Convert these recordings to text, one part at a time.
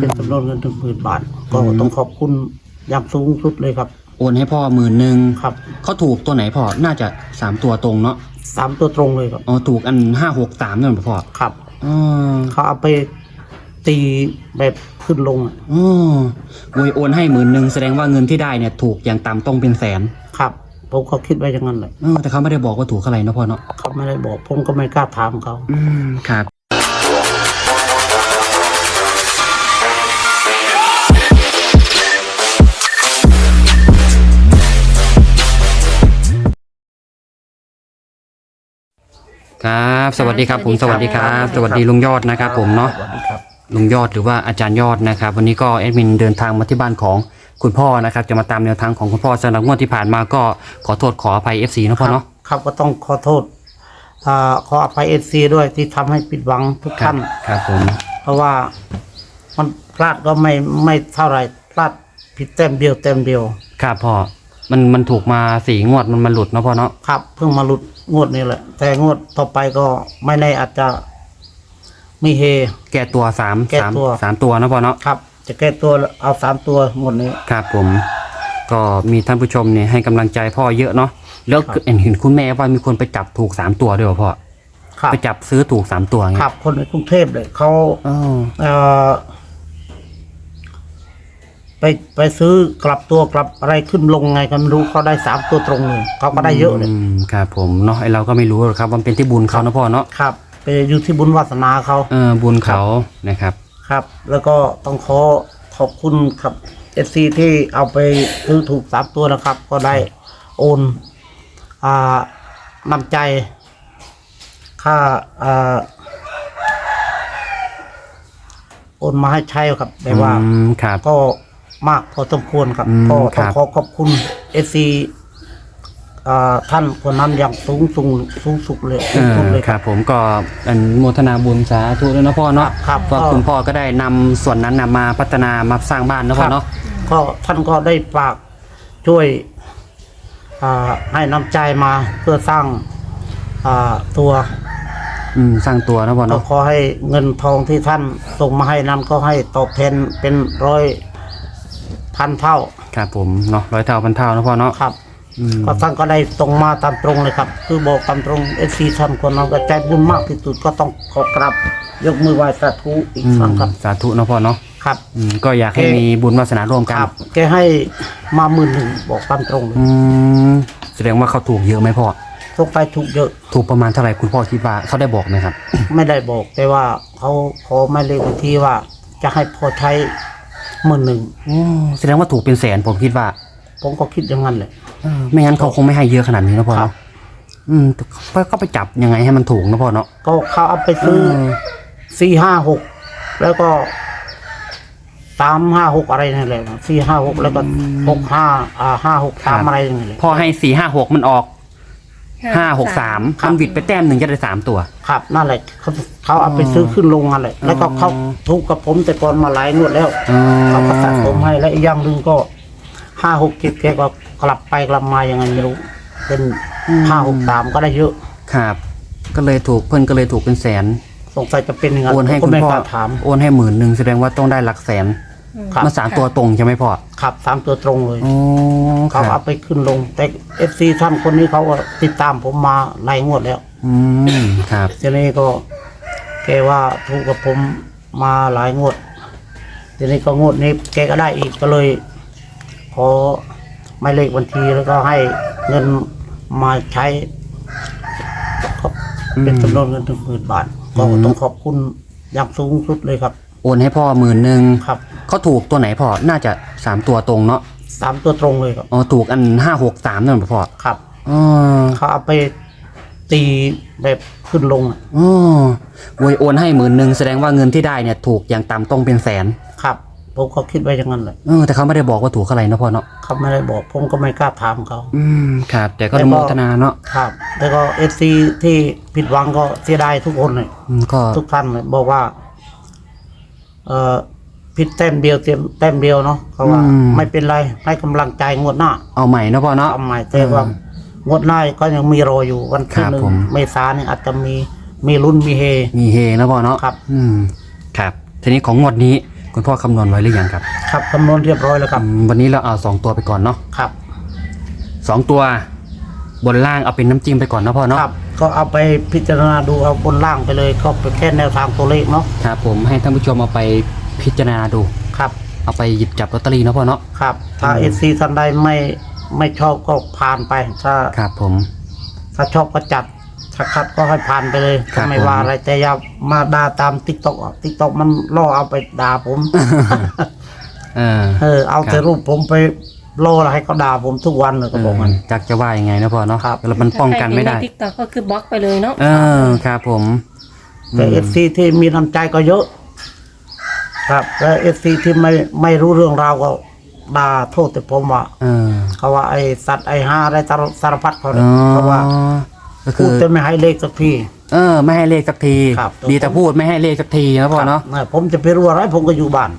เป็นจำนวนเงินถึงหมื่นบาท ก็อืมต้องขอบคุณอย่างสูงสุดเลยครับ โอนให้พ่อหมื่นหนึ่งครับเขาถูกตัวไหนพ่อน่าจะสามตัวตรงเนาะสามตัวตรงเลยครับอ๋อถูกอันห้าหกสามนั่นเหรอพ่อครับอ๋อเขาเอาไปตีแบบขึ้นลงอะอ๋อโวยโอนให้หมื่นหนึ่งแสดงว่าเงินที่ได้เนี่ยถูกอย่างต่ำต้องเป็นแสนครับผมก็คิดไว้อย่างนั้นเลยเออแต่เขาไม่ได้บอกว่าถูกอะไรนะพ่อเนาะเขาไม่ได้บอกผมก็ไม่กล้าถามเขา อืมครับ ครับ สวัสดีครับผมสวัสดีครับ สวัสดีลุงยอดนะครับ ผมเนาะสวัสดีครับลุงยอดหรือว่าอาจารย์ยอดนะครับ วันนี้ก็แอดมินเดินทางมาที่บ้านของคุณพ่อนะครับ จะมาตามแนวทางของคุณพ่อสำหรับงวดที่ผ่านมาก็ขอโทษขออภัย FC นะพ่อเนาะครับก็ต้องขอโทษอ่าขออภัยเอซีด้วยที่ทำให้ผิดหวังทุกครับท่านครับผมเพราะว่ามันพลาดก็ไม่ไม่เท่าไหรพลาดผิดแต้มเดียวแต้มเดียวครับพ่อมันมันถูกมาสี่งวดมันมันหลุดเนาะพ่อเนาะครับเพิ่งมาหลุด งวดนี้แหละ แต่งวดต่อไปก็ไม่แน่อาจจะมีเฮ แก้ตัวสามแก้สามตัว สามตัวนะพ่อเนาะ ครับ จะแก้ตัวเอาสามตัวงวดนี้ ครับผม ก็มีท่านผู้ชมเนี่ยให้กำลังใจพ่อเยอะเนาะ แล้วครับ เห็นเห็นคุณแม่ว่ามีคนไปจับถูกสามตัวด้วยเหรอพ่อ ครับไปจับซื้อถูกสามตัวคเงี้รัยบคนในกรุงเทพเลยเขาอ๋อเอ่อ ไปไปซื้อกลับตัวกลับอะไรขึ้นลงไงก็ไม่รู้เขาได้สามตัวตรงเลยเขาก็ได้เยอะเลยมครับผมเนาะไอเราก็ไม่รู้หรอกครับว่ามันเป็นที่บุญเขานะพ่อเนาะครับไปอยู่ที่บุญวาสนาเขาเออบุญเขานะครับครับ แล้วก็ต้องขอขอบคุณครับเอซีที่เอาไปซื้อถูกสามตัวนะครับ ก็ได้โอนอ่านำใจค่าอ่าโอนมาให้ใช้ครับแต่ว่าอืมครับ ก็ มากพอสมควรครับ อืมก็ครัต้องบ ขอขอบคุณเอซีท่านคนนั้นอย่างสูงสูงสูงสุดเลยเอสูงสุดอเลยคครับ รับผมก็อันโมทนาบุญสาธุด้วยนะพ่อเนาะครับว่าก็คุณพ่อก็ได้นำส่วนนั้นนะมาพัฒนามาสร้างบ้านนะพ่อเนาะ ก็ท่านก็ได้ฝากช่วยอ่าให้น้ำใจมาเพื่อสร้างอ่าตัวอืมสร้างตัวนะพ่อก็เนาะ ขอให้เงินทองที่ท่านส่งมาให้นั้นก็ให้ตอบแทนเป็นร้อย พันเท่าครับผมเนาะร้อยเท่าพันเท่านะพ่อเนาะครับอืมก็ท่านก็ได้ตรงมาตามตรงเลยครับ คือบอกตามตรงเอซีท่านคนนั้นก็ใจบุญมากที่สุดก็ต้องขอกราบยกมือไหว้สาธุอีกอืครั้งมครับสาธุนะพ่อเนาะครับ อืมก็อยากให้โอเคมีบุญวาสนาร่วมกันครับแกให้มาหมื่นหนึ่งบอกตามตรงเลยอืมแสดงว่าเขาถูกเยอะไหมพ่อทุกไปถูกเยอะ ถูกประมาณเท่าไหร่คุณพ่อคิดว่าเขาได้บอกไหมครับ ไม่ได้บอกแต่ว่าเขาขอไม่เลขบัญชีว่า จะให้พอใช้ หมื่นหนึ่งอืมแสดงว่าถูกเป็นแสนผมคิดว่า ผมก็คิดอย่างนั้นแหละเออไม่งั้นเขาคงไม่ให้เยอะขนาดนี้นะพ่อครัเนาะบอืมก็ก็ไปจับยังไงให้มันถูกนะพ่อเนาะก็เขาเอาไปซื้อเออสี่ห้าหกแล้วก็สามห้าหกอะไรนั่นแหละสี่ห้าหกแล้วก็หกห้าอ่าห้าหกสามอะไรนั่นแหละพ่อให้สี่ห้าหกมันออก ห้าหกสามครับมันบิดไปแต้มหนึ่งจะได้สามตัว ครับนั่นแหละเขาเขาเอาไปซื้อขึ้นลงนั่นแหละแล้วก็เขาทุกกับผมแต่ก่อนมาหลายงวดแล้วอ๋อเขาก็ตัดผมให้และอีกอย่างหนึ่งก็ห้าหกเจ็ดแกก็กลับไปกลับมายังไงไม่รู้ เป็นห้าหกสามก็ได้เยอะครับ ก็เลยถูกเพิ่นก็เลยถูกเป็นแสน สงสัยจะเป็นอย่างนั้นโอนให้ผมก็คุณไม่พ่อกล้าถามโอนให้หมื่นหนึ่งแสดงว่าต้องได้หลักแสน ครับ มาสามตัวตรงใช่ไหมพ่อครับสามตัวตรงเลยอ๋อคเขารัเอาบไปขึ้นลง แต่เอฟซีท่านคนนี้เขาก็ติดตามผมมาหลายงวดแล้วอืมครับทีนี้ก็แกว่าถูกกับผมมาหลายงวดทีนี้ก็งวดนี้แกก็ได้อีกก็เลยขอหมายเลขบัญชีแล้วก็ให้เงินมาใช้ก็เป็นจำนวนเงินถึงหมื่นบาทก็ต้องขอบคุณอย่างสูงสุดเลยครับโอนให้พ่อหมื่นหนึ่งครับเขาถูกตัวไหนพ่อ น่าจะสามตัวตรงเนาะสามตัวตรงเลยครับอ๋อถูกอันห้าหกสามนั่นเหรอพ่อครับอ๋อเขาเอาไปตีแบบขึ้นลงอะอ๋อโวยโอนให้หมื่นหนึ่งแสดงว่าเงินที่ได้เนี่ยถูกอย่างต่ำต้องเป็นแสนครับผมก็คิดไว้อย่างนั้นเลยเออแต่เขาไม่ได้บอกว่าถูกอะไรนะพ่อเนาะเขาไม่ได้บอกผมก็ไม่กล้าถามเขาอืมครับ แต่ก็แล้อวนุก็โมทนาเนาะครับแล้วก็เอฟซีที่ผิดหวังก็เสียดายทุกคนเลยอืมก็ทุกท่านเลยบอกว่า เอ่อผิดแต้มเดียวเต็มแต้มเดียวเนาะเขาว่าไม่เป็นไรให้กำลังใจงวดหน้าเอาใหม่นะพ่อเนาะ ทำใหม่แต่ว่างวดหน้าก็ยังมีรออยู่วันครัที่บหนึ่งผม เมษาเนี่ยอาจจะมีมีลุ้นมีเฮ มีเฮนะพ่อเนาะครับ อืมครับ ทีนี้ของงวดนี้คุณพ่อคำนวณไว้หรือยังครับครับคำนวณเรียบร้อยแล้วครับอืมวันนี้เราเอาสองตัวไปก่อนเนาะครับ สองตัว บนล่างเอาเป็นน้ำจิ้มไปก่อนเนาะพ่อเนาะครับ ก็เอาไปพิจารณาดูเอาบนล่างไปเลย ก็เป็นแค่แนวทางตัวเลขเนาะครับผมให้ท่านผู้ชมเอาไปพิจารณาดู ครับเอาไปหยิบจับลอตเตอรี่เนาะพ่อเนาะครับ ถ้าอืมเอซีท่านใดไม่ไม่ชอบก็ผ่านไปถ้าครับผม ถ้าชอบก็จัดถ้าคัดก็ให้ผ่านไปเลยครัก็บไม่ว่าอะไรแต่อย่ามาด่าตามติ๊กต็อกติ๊กต็อกมันล่อเอาไปด่าผม เออ เออเอาครัแต่บรูปผมไป ล่ออะไรให้เขาด่าผมทุกวันเลยก็บอกมัน จักจะว่ายังไงนะพ่อเนาะครับ แล้วมันป้องกันไม่ได้ทิกตอกก็คือบล็อกไปเลยเนาะเออครับผมแต่เอฟซีที่มีน้ำใจก็เยอะ ครับ แล้วเอฟซีที่ไม่ไม่รู้เรื่องราวก็ด่าโทษแต่ผมว่า เออเขาว่าไอสัตว์ไอห้าอะไรสารสารพัดเขาอ๋เนี่ยอเขาว่า ก็คืพูอดแต่ไม่ให้เลขสักที เออ ไม่ให้เลขสักที ครับดีแต่พูดไม่ให้เลขสักทีนะพ่อเนาะ ครับผมจะไปรู้อะไรผมก็อยู่บ้าน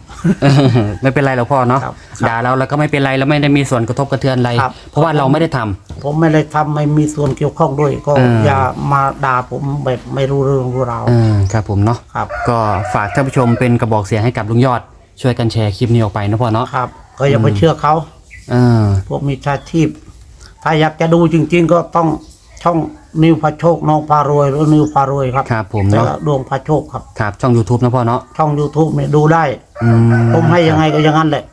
เออไม่เป็นไรหรอกพ่อเนาะครับด่าเราแล้วก็ไม่เป็นไรแล้วไม่ได้มีส่วนกระทบกระเทือนอะไร ครับ เพราะว่าเราไม่ได้ทำ ผมไม่ได้ทำไม่มีส่วนเกี่ยวข้องด้วย ก็เอออ อย่ามาด่าผมแบบไม่รู้เรื่องรู้ราวเออครับผมเนาะครับ ก็ฝากท่านผู้ชมเป็นกระบอกเสียงให้กับลุงยอด ช่วยกันแชร์คลิปนี้ออกไปนะพ่อเนาะครับ ก็อย่าไปเชื่อเขา เออพวกมีชาชีพ ถ้าอยากจะดูจริง ๆ ก็ต้อง ช่องนิวพาโชคน้องพารวยหรือนิวพารวยครับครับผมแล้วเนาะดวงพาโชคครับ ครับ ช่อง YouTube นะพ่อเนาะช่อง YouTube เนี่ยดูได้ อืผมให้ยังไงก็อย่างนั้นแหละ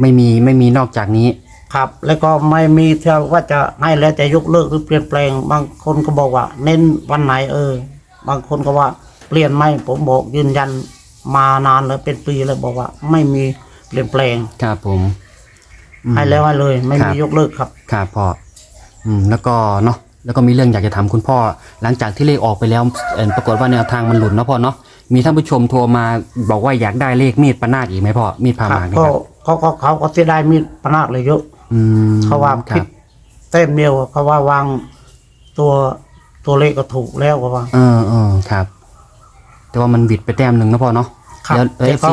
ไม่มีไม่มีนอกจากนี้ ครับ แล้วก็ไม่มีเท่าว่าจะให้แล้วแต่ยกเลิกหรือเปลี่ยนแปลง บางคนก็บอกว่า เน้นวันไหนเออ บางคนก็ว่าเปลี่ยนไหมผมบอกยืนยันมานานแล้วเป็นปีแล้วบอกว่า ไม่มีเปลี่ยนแปลง ครับผมอืม ให้แล้วให้เลย ไม่ครัมีบ ยกเลิกครับ ครับพ่ออืมแล้วก็เนาะ แล้วก็มีเรื่องอยากจะถามคุณพ่อ หลังจากที่เลขออกไปแล้วเอ่อปรากฏว่าแนวทางมันหลุดเนาะพ่อเนาะมีท่านผู้ชมโทรมาบอกว่าอยากได้เลขมีดปะนาดอีกไหมพ่อมีดผ่าคหรับมากนี่ก็ครับเขาก็เขาก็เสียดายมีดปนาดเลยเยอะอืมเขาว่าคผิรัดบเต้มเดียวเขาว่าวางตัวตัวเลขก็ถูกแล้วเขาว่าเออเออครับ แต่ว่ามันบิดไปแต้มหนึ่งนะพ่อเนาะครับแล้วแต่เอฟก็ซี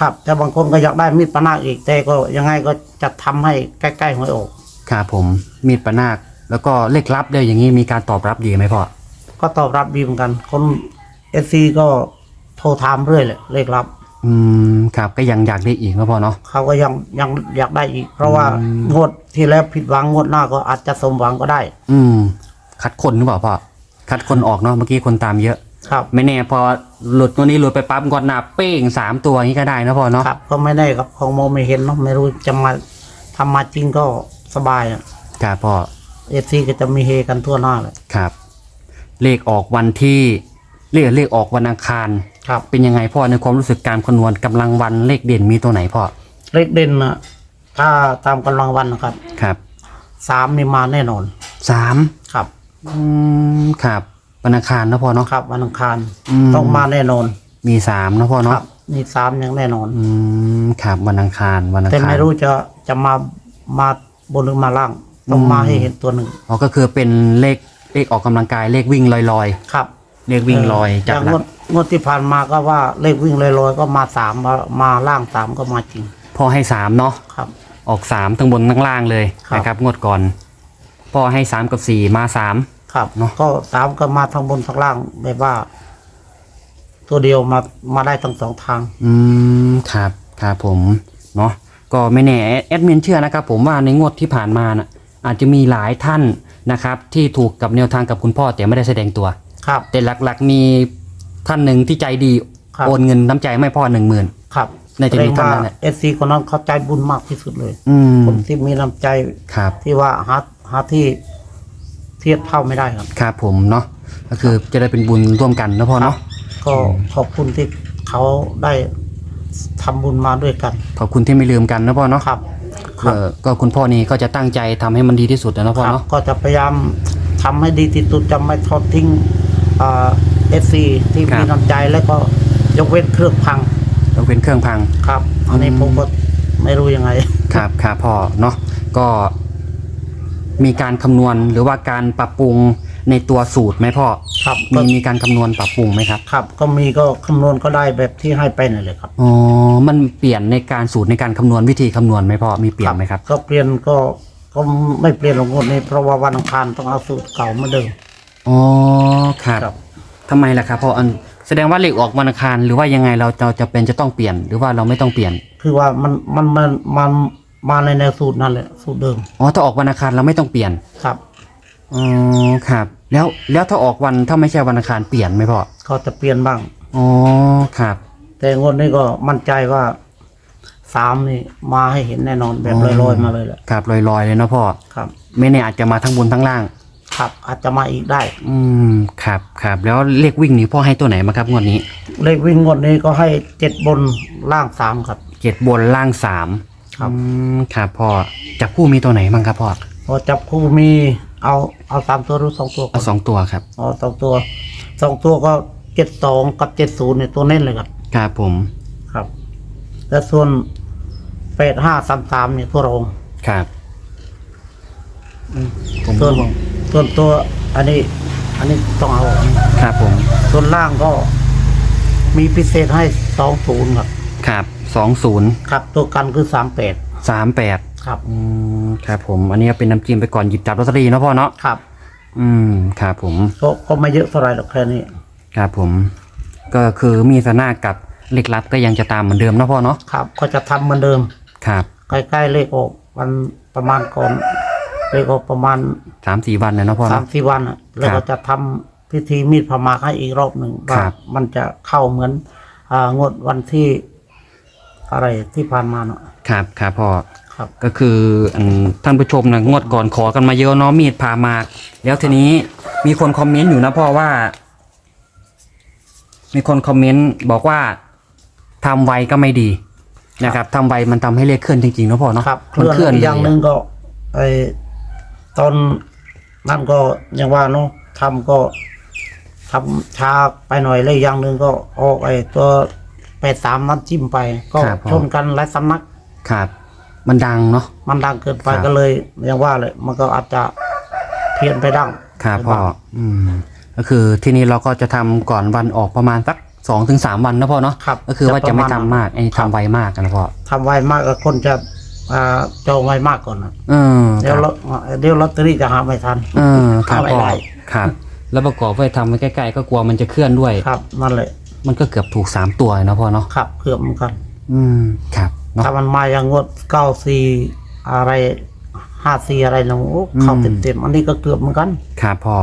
ครับ แต่บางคนก็อยากได้มีดปนาดอีกแต่ก็ยังไงก็จะทำให้ใกล้ๆหวยออกครับผมมีดปะนาค แล้วก็เลขลับด้วยอย่างนี้มีการตอบรับดีไหมพ่อก็ตอบรับดีเหมือนกัน คนเอซีก็โทรถามเรื่อยเลยเลขรับ อืมครับก็ยังอยากได้อีกนะพ่อเนาะเขาก็ยังยังอยากได้อีก เพราะว่าอืมงวดที่แล้วผิดหวังงวดหน้าก็อาจจะสมหวังก็ได้ อืม คัดคนหรือเปล่าพ่อคัดคนออกเนาะเมื่อกี้คนตามเยอะ ครับ ไม่แน่พอหลุดตัวนี้หลุดไปปั๊บกดหน้าเป้งสามตัวอย่างนี้ก็ได้นะพ่อเนาะครับ ก็ไม่ได้ครับของมองไม่เห็นเนาะไม่รู้จะมาทำมาจริงก็สบายอะครับพ่อ เอซีก็จะมีเฮกันทั่วหน้าเลยครับ เลขออกวันที่เลขเลขออกวันอังคาร ครับ เป็นยังไงพ่อในความรู้สึกการคำนวณกำลังวันเลขเด่นมีตัวไหนพ่อเลขเด่นนะถ้าตามกำลังวันนะครับครับสามนี่มาแน่นอนสามครับอืมครับวันอังคารนะพ่อเนาะ ครับวันอังคารอืม ต้องมาแน่นอนมีสามนะพ่อคเนาะรับนี่สามยังแน่นอน อืมครับวันอังคารวันอังแต่คารไม่รู้จะจะมามาบนหรือมาล่าง ต้องอืมมาให้เห็นตัวหนึ่งอ๋อก็คือเป็นเลขเลขออกกำลังกายเลขวิ่งลอยครับๆ เลขวิ่งลอยเอจากย่างหลังกวดงวดที่ผ่านมาก็ว่าเลขวิ่งลอยๆก็มาสามมามาล่างสามก็มาจริงพ่อให้สามเนาะครับ ออกสามทั้งบนทั้งล่างเลยครับ นะครับงวดก่อนพ่อให้สามกับสี่มาสาม ครับเนอะ ก็สามก็มาทั้งบนทั้งล่างแบบว่า ตัวเดียวมามาได้ทั้งสองทาง อืมครับครับผมเนาะก็ไม่แน่แอดแอดมินเชื่อนะครับผมว่าในงวดที่ผ่านมานะ อาจจะมีหลายท่านนะครับ ที่ถูกกับแนวทางกับคุณพ่อแต่ไม่ได้แสดงตัว ครับ แต่หลักๆมีท่านหนึ่งที่ใจดีครับ โอนเงินน้ำใจไม่พ่อหนึ่งหมื่น ครับน่าจะมีท่านนั้นแหละ เอฟซีคนนั้นเขาใจบุญมากที่สุดเลย อืมคนที่มีน้ำใจครับ ที่ว่าหาหาที่เทียบเท่าไม่ได้ครับ ครับผมเนาะก็คือจะได้เป็นบุญร่วมกันนะพ่อเนาะก็ขอบคุณที่เขาได้ทำบุญมาด้วยกัน ขอบคุณที่ไม่ลืมกันนะพ่อเนาะครับ เออก็คุณพ่อนี่ก็จะตั้งใจทำให้มันดีที่สุดนะพ่อครับเนาะก็จะพยายามทำให้ดีที่สุดจะไม่ทอดทิ้งเอฟซีที่มีน้ำใจแล้วก็ยกเว้นเครื่องพังต้องเป็นเครื่องพัง ครับ อันนี้อืมผมก็ไม่รู้ยังไง ครับครับพ่อเนาะก็มีการคำนวณหรือว่าการปรับปรุง ในตัวสูตรไหมพ่อครับมีก็มีการคำนวณปรับปรุงไหมครับครับก็มีก็คำนวณก็ได้แบบที่ให้ไปนั่นเลยครับอ๋อมันเปลี่ยนในการสูตรในการคำนวณวิธีคำนวณไหมพ่อมีเปลี่ยนไหมครับ ก็เปลี่ยนก็ก็ไม่เปลี่ยนหรอกงวดนี้ เพราะว่าวันอังคารต้องเอาสูตรเก่ามาเดิม อ๋อครับครับ ทำไมล่ะครับพ่ออันแสดงว่าเลขออกวันอังคารหรือว่ายังไงเราเราจะเป็นจะต้องเปลี่ยนหรือว่าเราไม่ต้องเปลี่ยนคือว่ามันมันมันมันมาในแนวสูตรนั่นแหละสูตรเดิมอ๋อถ้าออกวันอังคารเราไม่ต้องเปลี่ยน ครับ อ๋อครับ แล้วแล้วถ้าออกวันถ้าไม่ใช่วันอังคารเปลี่ยนไหมพ่อก็จะเปลี่ยนบ้าง อ๋อครับ แต่งวดนี้ก็มั่นใจว่าสามนี่มาให้เห็นแน่นอนแบบลอยๆมาเลยแหละครับลอยๆเลยเนาะพ่อครับ ไม่แน่อาจจะมาทั้งบนทั้งล่าง ครับ อาจจะมาอีกได้ อืมครับครับแล้วเลขวิ่งนี่พ่อให้ตัวไหนมาครับงวดนี้ เลขวิ่งงวดนี้ก็ให้เจ็ดบนล่างสามครับ เจ็ดบนล่างสามครับ อืมครับพ่อจับคู่มีตัวไหนบ้างครับพ่อพอจับคู่มี เอาเอาสามตัวหรือสองตัวก่อเอานสองตัวครับ เอาสองตัวสองตัวก็เจ็ดสองกับเจ็ดศูนย์เนี่ยตัวเน้นเลยครับ ครับผม ครับ และส่วนแปดห้าสามสามเนี่ยตัวรองครับอืมผมส่วนส่วนตัว อันนี้ อันนี้ต้องเอาครับผม ส่วนล่างก็มีพิเศษให้สองศูนย์ครับ ครับสองศูนย์ครับ ตัวกันคือสามแปดสามแปด ครับ อืมครับผม อันนี้เป็นน้ำจิ้มไปก่อนหยิบจับลอตเตอรี่เนาะพ่อเนาะครับอืมครับผมก็ก็ไม่เยอะเท่าไหรหรอกแค่นี้ครับผม ก็คือมีสนากับเลขลับก็ยังจะตามเหมือนเดิมเนาะพ่อเนาะครับ ก็จะทำเหมือนเดิม ครับใกล้ๆเลขออกวันประมาณก่อนเลขออกประมาณสามสี่วันเลยเนาะพ่อสามเนาะ สี่วันอะแล้วครัก็บจะทำพิธีมีดพมาให้อีกรอบหนึ่งคว่ารับมันจะเข้าเหมือนอ่างวดวันที่อะไรที่ผ่านมาเนาะครับครับพ่อ ครับ ก็คืออันท่านผู้ชมนะงวดก่อนขอกันมาเยอะเนาะมีดพามาก แล้วทีนี้มีคนคอมเมนต์อยู่นะพ่อว่า มีคนคอมเมนต์บอกว่าทำไวก็ไม่ดีนะครับทำไวมันทำให้เลขเคลื่อนจริงๆเนาะพ่อเนาะครับมันเคลื่อนอีกอย่างหนึ่งเลยก็ไอตอนนั่นก็ยังว่าเนาะทำก็ทำช้าไปหน่อยเลยอย่างหนึ่งก็ออกไอตัวแปดสามนั้นจิ้มไป ก็ชนกันหลายสำนักครับ มันดังเนาะ มันดังเกินไปครับ ก็เลยยังว่าเลย มันก็อาจจะเพี้ยนไปดังครับไปพ่อบ้างอืมก็คือที่นี้เราก็จะทำก่อนวันออกประมาณสักสองถึงสามวันนะพ่อเนาะครับก็คือว่าจะไม่ทำประณมากไอ้ครับทำไวมากกันนะพ่อทำไวมากก็คนจะอ่าจองไวมากก่อนนะเออคเดี๋ยวรับลอเดี๋ยวลอตเตอรี่จะหาไม่ทัน เออครับเอาไว้พ่อได้ ครับ แล้วประกอบไว้ทำไว้ใกล้ๆ ก็กลัวมันจะเคลื่อนด้วย ครับนั่นแหละมันก็เกือบถูกสามตัวเลยเนาะพ่อเนาะ ครับเกือบเหมือนกัน อืม ครับ เนาะถ้ามันมาอย่างงวดเก้าสี่อะไรห้าสี่อะไรนะโอ้เข้าอืมเต็มๆอันนี้ก็เกือบเหมือนกัน ครับพ่อ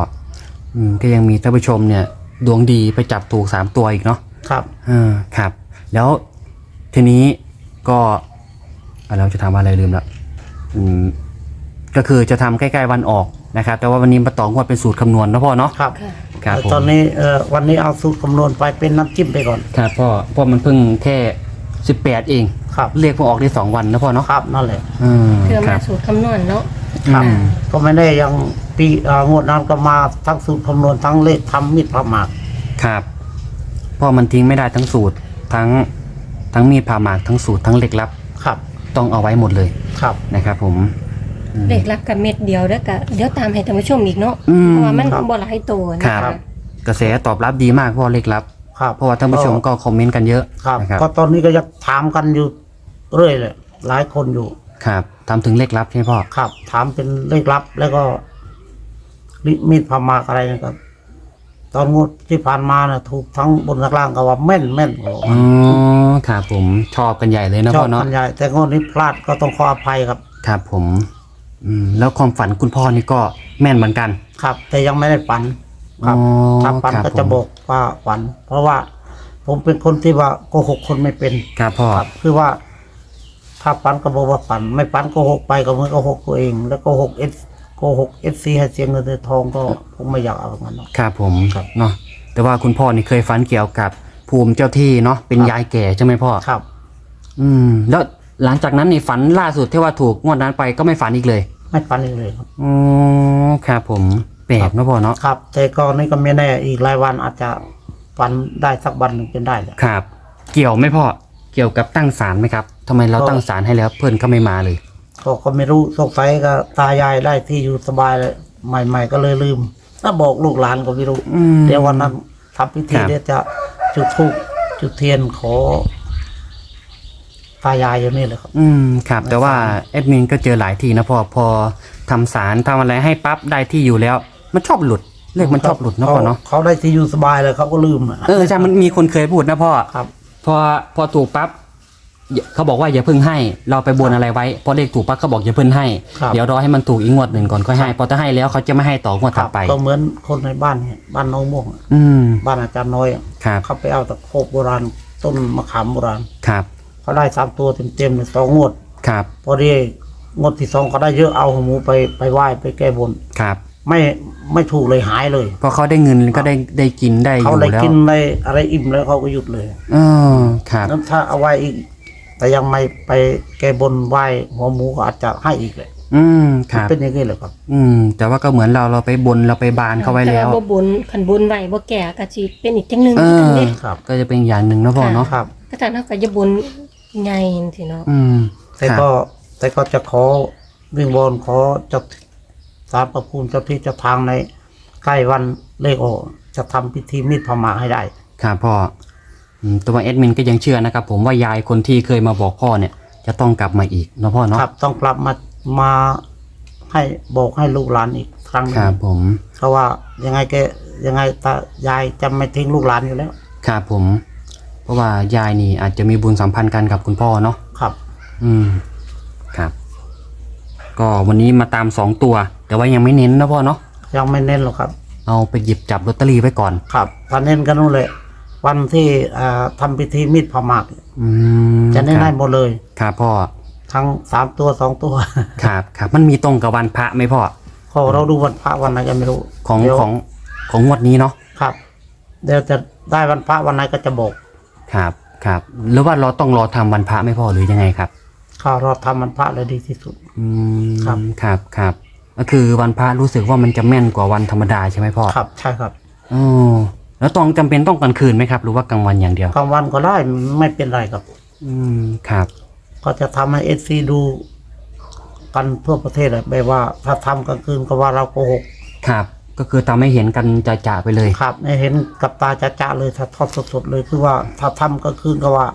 อืมก็ยังมีท่านผู้ชมเนี่ย ดวงดีไปจับถูกสามตัวอีกเนาะครับเออครับ แล้วทีนี้ก็อะเราจะทำอะไรลืมละอืมก็คือจะทำใกล้ๆวันออกนะครับ แต่ว่าวันนี้มาต่องวดเป็นสูตรคำนวณนะพ่อเนาะครับครับแต่ผมตอนนี้เอ่อวันนี้เอาสูตรคำนวณไปเป็นน้ำจิ้มไปก่อน ครับพ่อเพราะมันเพิ่งแค่สิบแปดเอง ครับเรียกเพิ่งออกได้สองวันนะพ่อเนาะครับนั่นแหละ อืมเพื่อคมารับสูตรคำนวณเนาะครับ อืมก็ไม่ได้ยังปีเอ่องวดนั้นก็มาทั้งสูตรคำนวณทั้งเลขทำมิดพระหมากครับเพราะมันทิ้งไม่ได้ทั้งสูตร ทั้งทั้งมีดผ่าหมากทั้งสูตรทั้งเหล็กลับ ครับ ต้องเอาไว้หมดเลยครับ นะครับ ผมอืมเลขรับกับเม็ดเดียวแล้วก็เดี๋ยวตามให้ท่านผู้ชมอีกเนาะอืมเพราะว่ามันครับ บ่หลายตัวนะครับกระแสตอบรับดีมากเพราะว่าเหล็กลับ ครับเพราะว่าท่านผู้ชมก็คอมเมนต์กันเยอะครับนะครับก็ตอนนี้ก็ยังถามกันอยู่เรื่อยเลยหลายคนอยู่ ครับทำถึงเหล็กลับใช่ไหมพ่อครับ ถามเป็นเลขลับแล้วก็ลิมิดพมากอะไรนะครับ ตอนงวดที่ผ่านมานะถูกทั้งบนทั้งล่างก็ว่าแม่นแม่นโอ้อ๋อครับผมชอบกันใหญ่เลยนะชอพ่บอเนาะ กันใหญ่แต่งวดนี้พลาดก็ต้องขออภัยครับ ครับผมอืมแล้วความฝันคุณพ่อนี่ก็แม่นเหมือนกัน ครับ แต่ยังไม่ได้ฝัน ครับอ๋อถ้าฝันครับก็จะผมบอก ว่าฝัน เพราะว่า ผมเป็นคนที่ว่าโกหกคนไม่เป็นครับพ่อครับคือว่า ถ้าฝันก็บอกว่าฝัน ไม่ฝันโกหกไปก็เหมือนโกหกตัวเอง แล้วโกหกเอสโกหกเอฟซีให้เสียเงินเสียทองก็ผมไม่อยากเอาแบบนั้นหรอก ครับผมครับเนาะแต่ว่าคุณพ่อนี่เคยฝันเกี่ยวกับภูมิเจ้าที่เนาะเป็นครับ ยายแก่ใช่ไหมพ่อครับ อืม แล้วหลังจากนั้นนี่ฝันล่าสุดที่ว่าถูกงวดนั้นไปก็ไม่ฝันอีกเลยไม่ฝันอีกเลยครับ อ๋อครับผมแปลกนะพ่อเนาะครับ แต่ก็นี่ก็ไม่แน่อีกหลายวันอาจจะฝันได้สักวันหนึ่งเป็นได้แหละครับ เกี่ยวไหมพ่อเกี่ยวกับตั้งศาลไหมครับทำไมเราก็ตั้งศาลให้แล้วเพื่อนก็ไม่มาเลย ก็ก็ไม่รู้สงสัยก็ตายายได้ที่อยู่สบายเลยใหม่ ๆ ก็เลยลืมถ้าบอกลูกหลานก็ไม่รู้อืม เดี๋ยววันนั้นทำพิธีครับ เดี๋ยวจะจุดธูปจุดเทียนขอตายายอยู่นี่เลยครับ อืมครับ แต่ว่าแอดมินก็เจอหลายทีนะพ่อพอทำสารทำอะไรให้ปั๊บได้ที่อยู่แล้ว มันชอบหลุดเลขมันชอบหลุดนะพ่อเนาะเขาได้ที่อยู่สบายเลยเขาก็ลืมอะเออใช่มันมีคนเคยพูดนะพ่อครับ พอพอถูกปั๊บอย่าเขาบอกว่าอย่าเพิ่งให้ เราไปบนอะไรไว้พอเลขถูกปั๊บเขาบอกอย่าเพิ่งให้ครับเดี๋ยวรอให้มันถูกอีกงวดหนึ่งก่อนค่อยให้พอถ้าให้แล้วเขาจะไม่ให้ต่องวดคถัรัดบไปก็เหมือนคนในบ้านเนี่ยบ้านน้องม่วงอะอืมบ้านอาจารย์น้อยอะครับเขาไปเอาตะโคบโบราณต้นมะขามโบราณครับเขาได้สามตัวเต็มๆเลยสองงวดครับ พอดีงวดที่สองเขาได้เยอะเอาหัวหมูไปไปไหว้ไปแก้บนครับ ไม่ไม่ถูกเลยหายเลย พอเขาได้เงินก็ได้ได้กินได้อเขายู่ได้แล้วกินได้อะไรอิ่มแล้วเขาก็หยุดเลยเออครับ นั้นถ้าเอาไว้อีก แต่ยังไม่ไปแก้บนไหว้หัวหมูก็อาจจะให้อีกเลยอืมครับ เป็นอย่างนี้เลยครับ อืม แต่ว่าก็เหมือนเราเราไปบนเราไปบานเขาไว้แล้ว ต่บ่บนขันบนไว้บ่แก่ก็สิเป็นอีกจังหนึงเอเหมือนกันอเด้ครับ ก็จะเป็นอย่างหนึ่งนะพ่อเนาะครับ ก็ถ้าเฮาก็จะบนใหญ่สิเนาะอืมแต่ครับก็แต่ก็จะขอวิ่งบอลขอเจะ สารประภูมิเจ้าที่เจ้าทางในใกล้วันเลขออกจะทำพิธีมีดพม่าให้ได้ ครับพ่ออืมตัวเอดมินก็ยังเชื่อนะครับ ผมว่ายายคนที่เคยมาบอกพ่อเนี่ย จะต้องกลับมาอีกเนาะพ่อเนาะครับ ต้องกลับมามาให้บอกให้ลูกหลานอีกครั้งหนึคงรับผมเพราะว่ายังไงแกยังไงตายายจะไม่ทิ้งลูกหลานอยู่แล้ว ครับผม เพราะว่ายายนี่อาจจะมีบุญสัมพันธ์กันกับคุณพ่อเนาะครับ อืม ครับ ก็วันนี้มาตามสองตัว แต่ว่ายังไม่เน้นนะพ่อเนาะยังไม่เน้นหรอกครับ เอาไปหยิบจับลอตเตอรี่ไว้ก่อน ครับถ้าเน้นกันนู่นเลยวันที่อ่าทำพิธีมีดพม่าอืมจะเน้นคให้รับหมดเลย ครับพ่อทั้งสามตัวสองตัวครับครับมันมีตรงกับวันพระไหมพ่อพอเราดูวันพระวันไหนกันไม่รู้ของเดี๋ยวของของงวดนี้เนาะครับ เดี๋ยวจะได้วันพระวันไหนก็จะบอกครับครับหรือว่าเราต้องรอทำวันพระไหม่พอหรือยังไงครับ ข้าเราทำวันพระเลยดีที่สุด อืมครับ ครับครับก็คือวันพระรู้สึกว่ามันจะแม่นกว่าวันธรรมดาใช่ไหมพ่อครับ ใช่ครับอ๋อแล้วต้องจำเป็นต้องกลางคืนไหมครับ หรือว่ากลางวันอย่างเดียว กลางวันก็ได้ไม่เป็นไรครับ อืมครับ ก็จะทำให้เอซีดูกันทั่วประเทศเลยแบบว่าถ้าทำกลางคืนก็ว่าเราโกหกครับ ก็คือทำให้เห็นกันจะๆไปเลย ครับไม่เห็นกับตาจะๆเลยถ้าทอดสดๆเลยคือว่าถ้าทำกลางคืนก็ว่า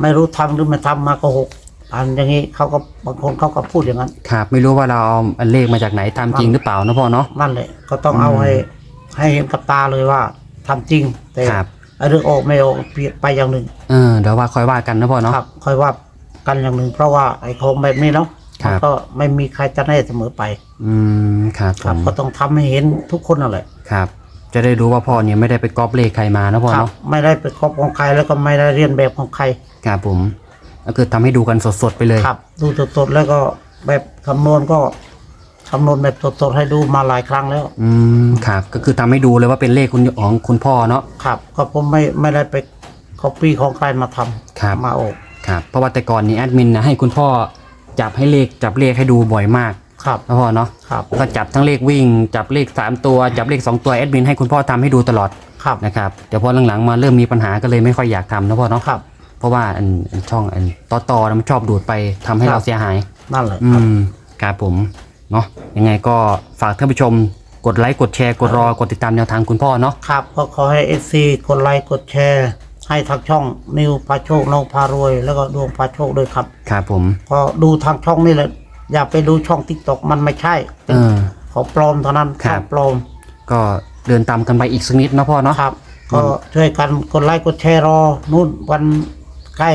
ไม่รู้ทำหรือไม่ทำมาโกหก อันอย่างนี้เขาก็บางคนเขาก็พูดอย่างนั้น ครับไม่รู้ว่าเราเอาเลขมาจากไหนตามจริงหรือเปล่านะพ่อเนาะนั่นแหละก็ต้องเอาให้ให้เห็นกับตาเลยว่าทำจริงแต่ครับไอ้เรื่องออกไม่ออกเปลี่ยนไปอย่างหนึ่งเออเดี๋ยวว่าค่อยว่ากันนะพ่อเนาะครับค่อยว่ากันอย่างหนึ่งเพราะว่าไอ้ของแบบนี้เนาะครับมันก็ไม่มีใครจะแน่เสมอไป อืมครับครับผมก็ต้องทำให้เห็นทุกคนนั่นแหละครับจะได้รู้ว่าพ่อเนี่ยไม่ได้ไปก๊อปเลขใครมานะพ่อครับเนาะไม่ได้ไปครอบของใครแล้วก็ไม่ได้เรียนแบบของใคร ครับผม ก็คือทำให้ดูกันสดๆไปเลย ครับ ดูสดๆแล้วก็แบบคำนวณก็คำนวณแบบสดๆให้ดูมาหลายครั้งแล้ว อืมครับ ก็คือทำให้ดูเลยว่าเป็นเลขคุณของคุณพ่อเนาะ ครับ ก็ผมไม่ไม่ได้ไปคอปี้ของใครมาทำครับ มาออกครับ เพราะว่าแต่ก่อนนี้แอดมินนะให้คุณพ่อจับให้เลขจับเลขให้ดูบ่อยมากครับนะพ่อเนาะ ครับ แล้วก็จับทั้งเลขวิ่ง จับเลขสามตัวจับเลขสองตัวแอดมินให้คุณพ่อทำให้ดูตลอดครับนะครับแต่พอหลังๆมาเริ่มมีปัญหาก็เลยไม่ค่อยอยากทำนะพ่อเนาะ ครับเพ ราะว่าอันอันช่องอันต่อต่อๆนะมันชอบดูดไปทำให้ครับเราเสียหาย นั่นแหละอืครับ มครับผมเนาะยังไงก็ฝากท่านผู้ชมกดไลค์กดแชร์กดรอกดติดตามแนวทางคุณพ่อเนาะครับก็ขอให้เอซีกดไลค์กดแชร์ ให้ทางช่องนิวพาโชคน้องพารวย แล้วก็ดวงพาโชคด้วยครับครับผม ก็ดูทางช่องนี่แหละ อย่าไปดูช่องทิกตอกมันไม่ใช่เออ ของปลอมเท่านั้นครัช่บองปลอมก็เดินตามกันไปอีกสักนิดนะพ่อเนาะ ครับ ก็ช่วยกันกดไลค์กดแชร์รอนู่นวัน ใกล้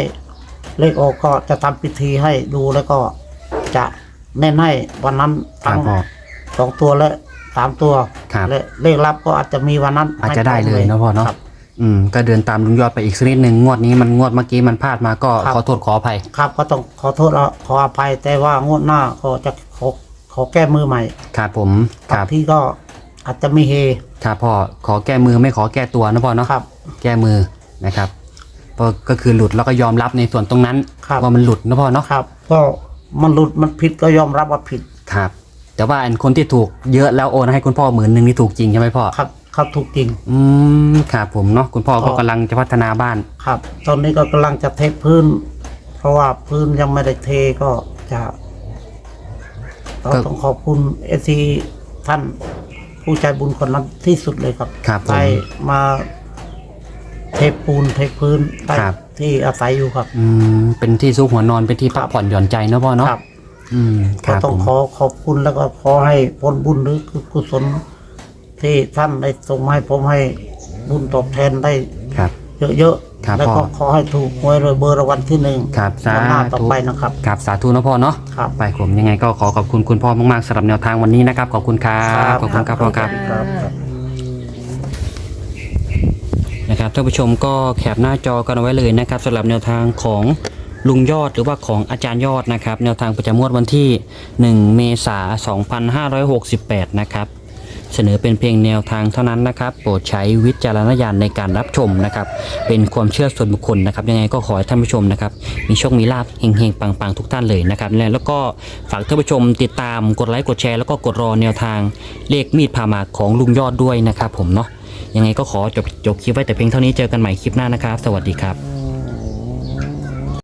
เลขออกก็จะทำพิธีให้ดูแล้วก็จะแน่นให้วันนั้นครัทั้บงพ่อสองตัวและสามตัวครับ และเลขลับก็อาจจะมีวันนั้นอาจจะได้เลยนะพ่อเนาะครับ อืมก็เดินตามลุงยอดไปอีกสักนิดหนึ่งงวดนี้มันงวดเมื่อกี้มันพลาดมาก็ครับ ขอโทษขออภัย ครับก็ต้องขอโทษและขออภัยแต่ว่างวดหน้าก็จะขอขอแก้มือใหม่ครับผมคบางรับที่ก็อาจจะมีเฮครับพ่อขอแก้มือไม่ขอแก้ตัวนะพ่อเนาะครับ แก้มือนะครับ ก็ก็คือหลุดแล้วก็ยอมรับในส่วนตรงนั้น ครับ ว่ามันหลุดนะพ่อเนาะครับ ก็มันหลุดมันผิดก็ยอมรับว่าผิดครับ แต่ว่าอันคนที่ถูกเยอะแล้วโอนให้คุณพ่อหมื่นหนึ่งนี่ถูกจริงใช่ไหมพ่อครับ ครับถูกจริง อืมครับผมเนาะคุณพ่อก็อ๋อกำลังจะพัฒนาบ้านครับ ตอนนี้ก็กำลังจะเทพื้น เพราะว่าพื้นยังไม่ได้เทก็จะเราต้องขอบคุณเอซีท่านผู้ใจบุญคนนั้นที่สุดเลยครับครับผม ได้มา เทปูนเทพื้นได้ครับ ที่อาศัยอยู่ครับ อืมเป็นที่ซุกหัวนอนเป็นที่พักผ่อนหย่อนใจนะพ่อเนาะครับอืมคก็รับต้องผมขอขอบคุณแล้วก็ขอให้ผลบุญหรือกุศล ที่ท่านได้ส่งมาให้ผมให้บุญตอบแทนได้ครับ เยอะครับๆแล้วพ่ก็อขอให้ถูกหวยรวยเบอร์รางวัลที่หนึ่งครับสาวันหน้าต่อธุไปนะครับ ครับสาธุนะพ่อเนาะครับ ไปผมยังไงก็ขอขอบคุณคุณพ่อมากๆสำหรับแนวทางวันนี้นะครับ ขอบคุณครับขอบคุณครับพ่อครับ ครับ นะครับท่านผู้ชมก็แคปหน้าจอกันไว้เลยนะครับสำหรับแนวทางของลุงยอดหรือว่าของอาจารย์ยอดนะครับ แนวทางประจำงวดวันที่ 1 เมษายน 2568 นะครับ เสนอเป็นเพียงแนวทางเท่านั้นนะครับ โปรดใช้วิจารณญาณในการรับชมนะครับ เป็นความเชื่อส่วนบุคคลนะครับ ยังไงก็ขอให้ท่านผู้ชมนะครับ มีโชค มีลาภเฮงๆ ปังๆ ทุกท่านเลยนะครับ แล้วก็ฝากท่านผู้ชมติดตามกดไลค์กดแชร์แล้วก็กดรอแนวทางเลขมีดพามาของลุงยอดด้วยนะครับผมเนาะ ยังไงก็ขอจบจบคลิปไว้แต่เพียงเท่านี้เจอกันใหม่คลิปหน้านะครับ สวัสดีครับ